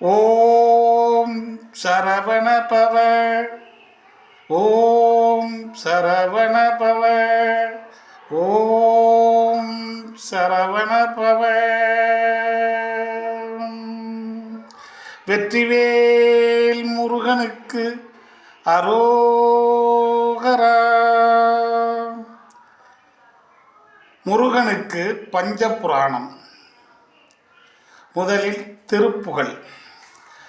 ஓம் சரவண பவ ஓம் சரவண பவ ஓம் சரவண பவ வெற்றிவேல் முருகனுக்கு அரோகரா. முருகனுக்கு பஞ்சபுராணம். முதலில் திருப்புகழ்.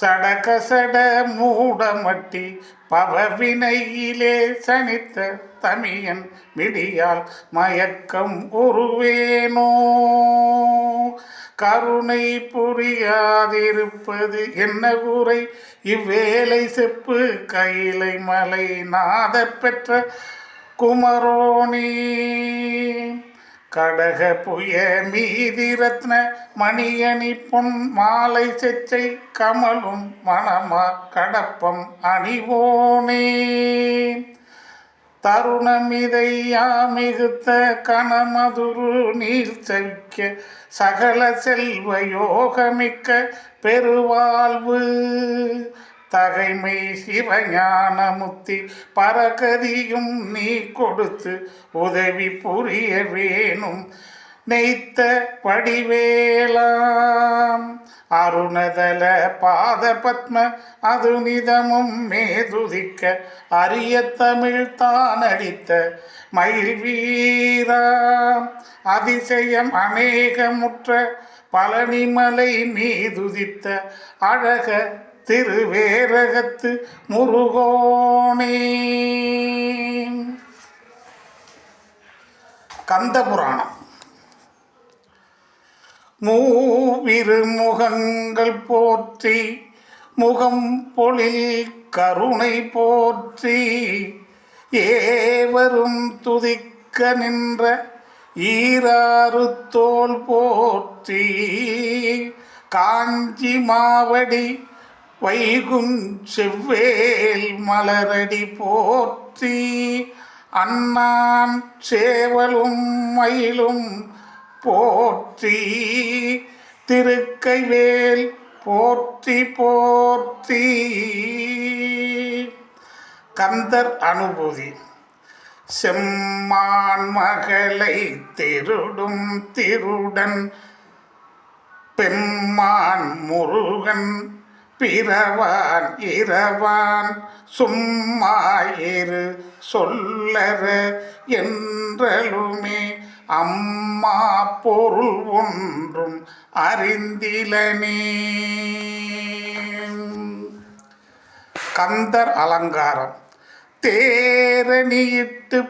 சடகசட மூடமட்டி பவவினையிலே சனித்த தமியன் விடியால் மயக்கம் உருவேனோ? கருணை புரியாதிருப்பது என்ன கூரை? இவ்வேலை செப்பு கைலை மலை நாத பெற்ற குமரோனே. கடக புய மீதி ரத்ன மணியணி பொன் மாலை செச்சை கமலும் மணமா கடப்பம் அணிவோனே. தருணமிதையா மிகுத்த கணமதுரு நீர் செவிக்க சகல செல்வ யோகமிக்க பெருவாழ்வு. தகைமை சிவஞானமுத்தி பரகதியும் நீ கொடுத்து உதவி புரிய வேணும். நெய்த்த வடிவேலாம். அருணதல பாத பத்ம அதுனிதமும் மேதுதிக்க அரிய தமிழ் தான் அடித்த மயில்வீராம் அதிசயம் அநேகமுற்ற பழனிமலை மீதுதித்த அழக திருவேரகத்து முருகோனே. கந்தபுராணம். மூவிரு முகங்கள் போற்றி முகம் பொழில் கருணை போற்றி ஏவரும் துதிக்க நின்ற ஈராறு தோல் போற்றி காஞ்சி மாவடி வைகும் செவ்வேல் மலரடி போற்றி அண்ணான் சேவலும் மயிலும் போற்றி திருக்கைவேல் போற்றி போற்றி. கந்தர் அனுபூதி. செம்மான் மகளை திருடும் திருடன் பெம்மான் முருகன் பிறவான் இரவான் சும்மா இரு சொல்லற என்றலுமே. அம்மா பொருள் ஒன்றும் அறிந்திலனே. கந்தர் அலங்காரம். தேரணியிட்டு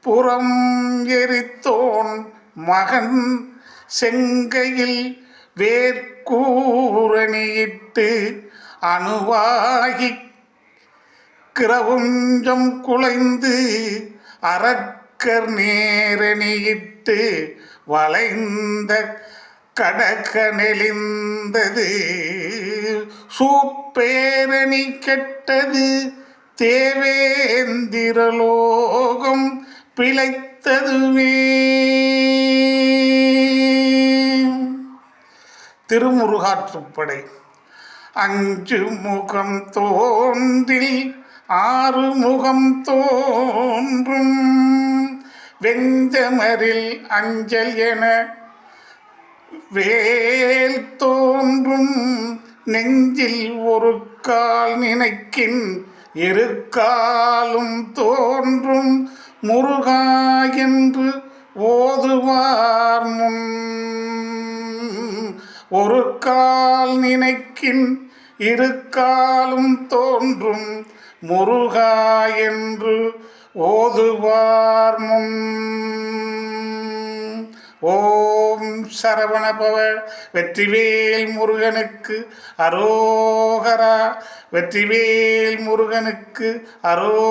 புறம் எரித்தோன் மகன் செங்கையில் வேர்க்கூரணியிட்டு அணுவாகி கிரவுஞ்சம் குலைந்து அறக்கர் நேரணியிட்டு வளைந்த கடக்க நெளிந்தது. சூப்பேரணி கெட்டது தேவேந்திரலோகம் பிழைத்ததுவே திருமுருகாற்றுப்படை. அஞ்சு முகம் தோன்றில் ஆறு முகம் தோன்றும். வெஞ்சமரில் அஞ்சல் என வேல் தோன்றும். நெஞ்சில் ஒரு கால் நினைக்கின் இரு காலும் தோன்றும். முருகா என்று ஓதுவார் முன். ஒரு கால் நினைக்கின் இரு காலும் தோன்றும் முருகா என்று ஓதுவார் முன் ஓம் சரவணபவ வெற்றிவேல் முருகனுக்கு அரோகரா வெற்றிவேல் முருகனுக்கு அரோகரா.